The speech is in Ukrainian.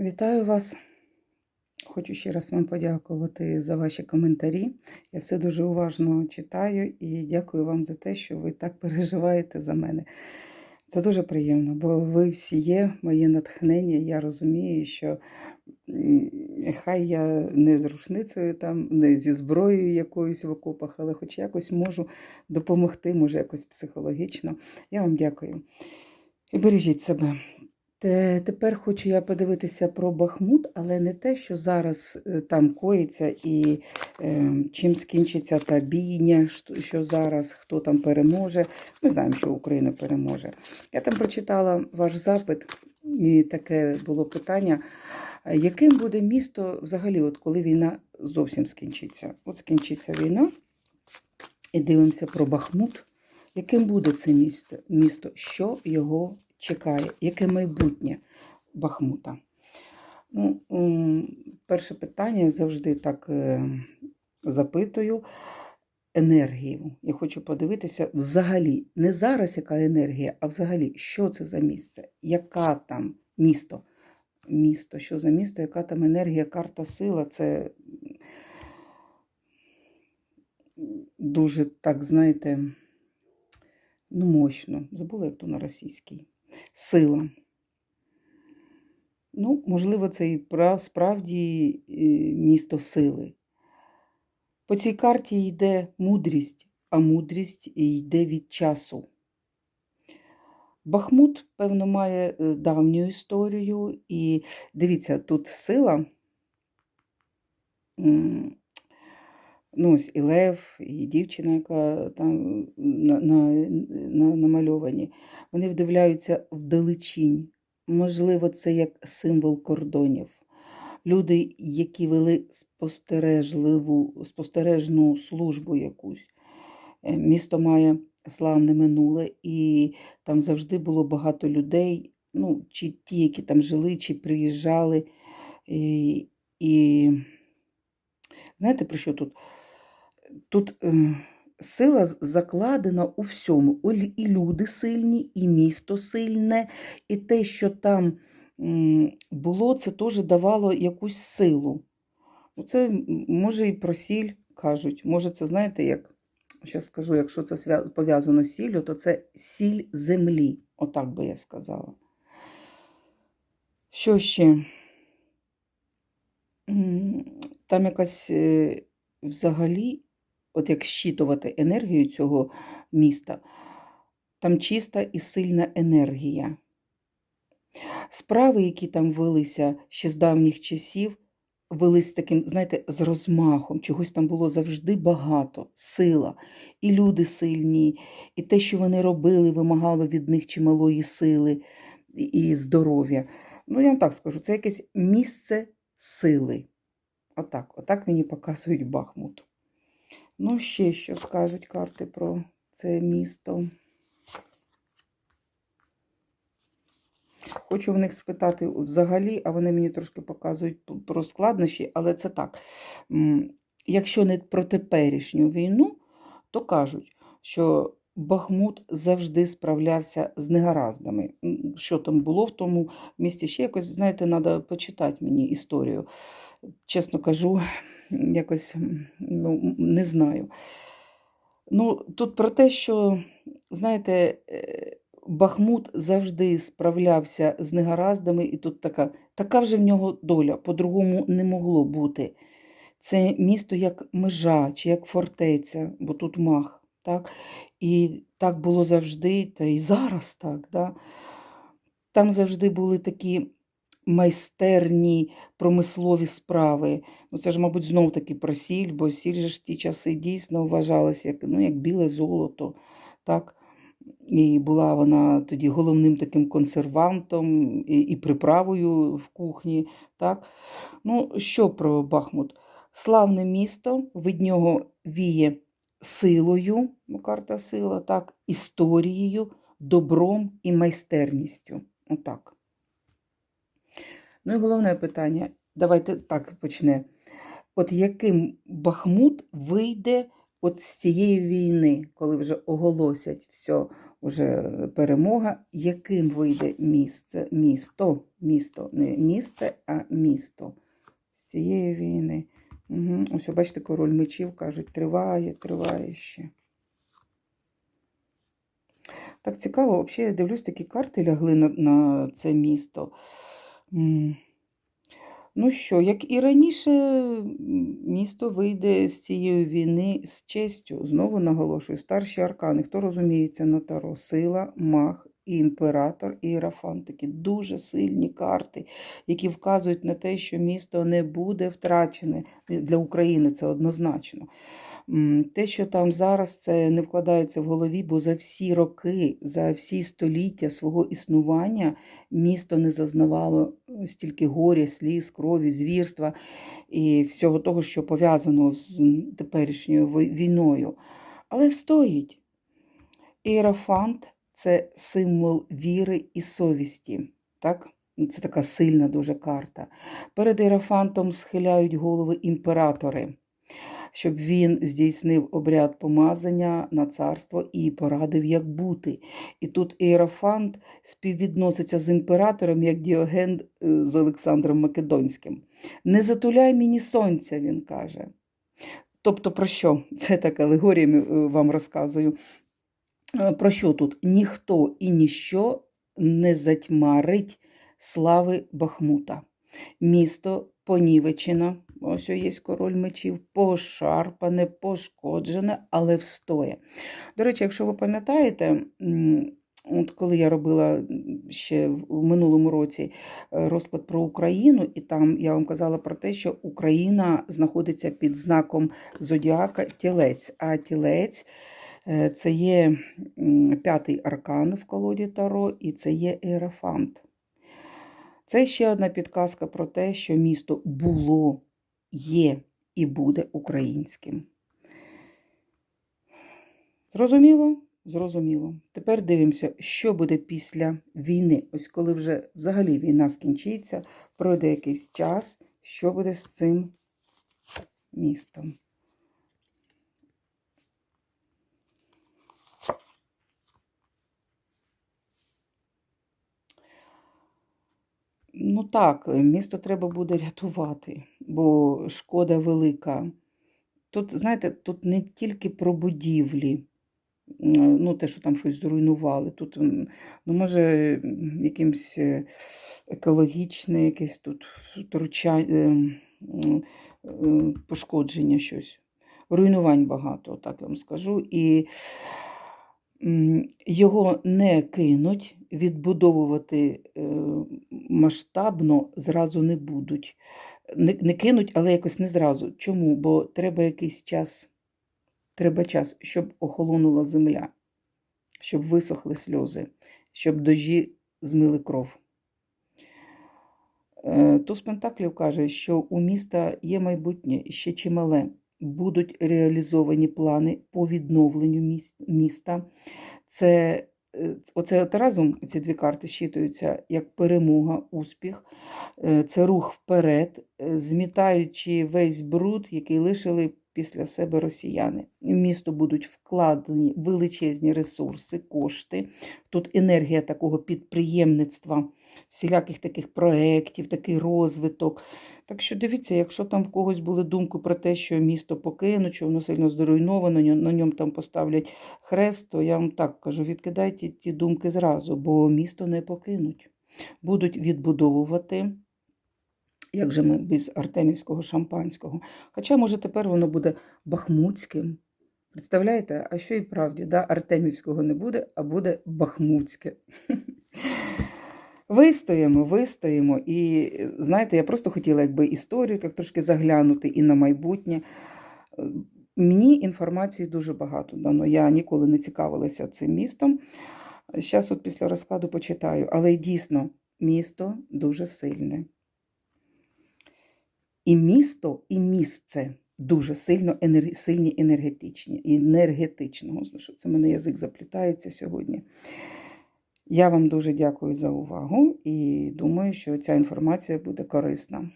Вітаю вас. Хочу ще раз вам подякувати за ваші коментарі. Я все дуже уважно читаю і дякую вам за те, що ви так переживаєте за мене. Це дуже приємно, бо ви всі є моє натхнення. Я розумію, що хай я не з рушницею, там, не зі зброєю якоюсь в окопах, але хоч якось можу допомогти, може якось психологічно. Я вам дякую. І бережіть себе. Те- Тепер хочу я подивитися про Бахмут, але не те, що зараз е, там коїться і е, чим скінчиться та бійня, що зараз, хто там переможе. Ми знаємо, що Україна переможе. Я там прочитала ваш запит, і таке було питання. Яким буде місто взагалі, от коли війна зовсім скінчиться? От скінчиться війна, і дивимося про Бахмут. Яким буде це місто? місто? Що його чекає? Яке майбутнє Бахмута? Ну, перше питання я завжди так е, запитую. Енергію. Я хочу подивитися взагалі, не зараз яка енергія, а взагалі, що це за місце? Яка там місто? Місто, що за місто, яка там енергія, карта сила? Це дуже так, знаєте, ну, мощно. Забула, як то на російській. Сила. Ну, можливо, це і пра- справді місто сили. По цій карті йде мудрість, а мудрість йде від часу. Бахмут, певно, має е, давню історію, і дивіться, тут сила. Ну, ось і Лев, і дівчина, яка там на, на, на, намальовані, вони вдивляються вдалечінь. Можливо, це як символ кордонів. Люди, які вели спостережливу, спостережну службу якусь. Е, Місто має славне минуле, і там завжди було багато людей, ну, чи ті, які там жили, чи приїжджали. І, і знаєте, про що тут? Тут е, сила закладена у всьому. І люди сильні, і місто сильне, і те, що там було, це теж давало якусь силу. Ну, Це може і про сіль кажуть. Може, це знаєте, як зараз скажу, якщо це пов'язано з сіллю, то це сіль землі. Отак би я сказала. Що ще? Там якась е, взагалі, от як щитувати енергію цього міста, там чиста і сильна енергія. Справи, які там велися ще з давніх часів, велись таким, знаєте, з розмахом. Чогось там було завжди багато, сила, і люди сильні, і те, що вони робили, вимагало від них чималої сили і- здоров'я. Ну, я вам так скажу, це якесь місце сили. Отак, отак мені показують Бахмут. Ну, ще що скажуть карти про це місто. Хочу в них спитати взагалі, а вони мені трошки показують про складнощі, але це так. Якщо не про теперішню війну, то кажуть, що Бахмут завжди справлявся з негараздами. Що там було в тому місті? Ще якось, знаєте, треба почитати мені історію. Чесно кажу, якось ну, не знаю. Ну, тут про те, що, знаєте, е, Бахмут завжди справлявся з негараздами, і тут така, така вже в нього доля, по-другому не могло бути. Це місто як межа чи як фортеця, бо тут мах. Так? І так було завжди, та і зараз так. Да? Там завжди були такі майстерні промислові справи. Ну, це ж, мабуть, знов таки про сіль, бо сіль же ж ті часи дійсно вважалася як, ну, як біле золото. Так? І була вона тоді головним таким консервантом і, і приправою в кухні. Так? Ну, що про Бахмут? Славне місто, від нього віє силою, ну, карта сила, так, історією, добром і майстерністю. Отак. Ну і головне питання. Давайте так почне. От яким Бахмут вийде от з цієї війни, коли вже оголосять все, вже перемога. Яким вийде місце, місто, місто, не місце, а місто з цієї війни. Угу. Ось, бачите, король мечів кажуть, триває, триває ще. Так цікаво, взагалі, я дивлюсь, такі карти лягли на, на це місто. Ну що, як і раніше, місто вийде з цієї війни з честю. Знову наголошую, старші аркани. Хто розуміється на таро? Сила, маг, і імператор, і іерафант. Такі дуже сильні карти, які вказують на те, що місто не буде втрачене. Для України це однозначно. Те, що там зараз, це не вкладається в голові, бо за всі роки, за всі століття свого існування місто не зазнавало стільки горя, сліз, крові, звірства і всього того, що пов'язано з теперішньою війною. Але встоїть. Іерафант це символ віри і совісті. Так? Це така сильна дуже карта. Перед іерафантом схиляють голови імператори щоб він здійснив обряд помазання на царство і порадив, як бути. І тут Іерофант співвідноситься з імператором, як Діоген е, з Олександром Македонським. Не затуляй мені сонця, він каже. Тобто, про що? Це так алегоріями е, вам розказую. Е, Про що тут? Ніхто і ніщо не затьмарить слави Бахмута. Місто понівечено, ось є король мечів, пошарпане, пошкоджене, але встоє. До речі, якщо ви пам'ятаєте, от коли я робила ще в минулому році е, розклад про Україну, і там я вам казала про те, що Україна знаходиться під знаком зодіака тілець, а тілець. е, Це є п'ятий аркан в колоді Таро, і це є Ерафант. Це ще одна підказка про те, що місто було, є і буде українським. Зрозуміло? Зрозуміло. Тепер дивимося, що буде після війни. Ось коли вже взагалі війна скінчиться, пройде якийсь час, що буде з цим містом. Ну так, місто треба буде рятувати, бо шкода велика. Тут, знаєте, тут не тільки про будівлі, ну, те, що там щось зруйнували. Тут, ну, може, м, якимсь е, екологічне, якесь тут втручання, пошкодження щось. Руйнувань багато, так я вам скажу. І його не кинуть, відбудовувати е, масштабно зразу не будуть. Не, не кинуть, але якось не зразу. Чому? Бо треба якийсь час, треба час, щоб охолонула земля, щоб висохли сльози, щоб дожі змили кров. Е, Туз Пентаклів каже, що у міста є майбутнє ще чимале. Будуть реалізовані плани по відновленню міста. Це оце от разом ці дві карти щитуються як перемога, успіх, Е, це рух вперед, е, змітаючи весь бруд, який лишили після себе росіяни. В місто будуть вкладені величезні ресурси, кошти. Тут енергія такого підприємництва, всіляких таких проєктів, такий розвиток. Так що дивіться, якщо там в когось були думки про те, що місто покинуть, що воно сильно зруйновано, на ньому там поставлять хрест, то я вам так кажу, відкидайте ті думки зразу, бо місто не покинуть. Будуть відбудовувати. Як же ми без артемівського шампанського? Хоча, може, тепер воно буде бахмутським. Представляєте? А що і правді, да? Артемівського не буде, а буде бахмутське. Вистоїмо, вистоїмо. І знаєте, я просто хотіла якби історію так трошки заглянути і на майбутнє. Мені інформації дуже багато дано. Я ніколи не цікавилася цим містом. Зараз от після розкладу почитаю. Але дійсно, місто дуже сильне. І місто, і місце дуже сильно енер... сильні енергетичні. Енергетично. Господи, що це мене язик заплітається сьогодні. Я вам дуже дякую за увагу і думаю, що ця інформація буде корисна.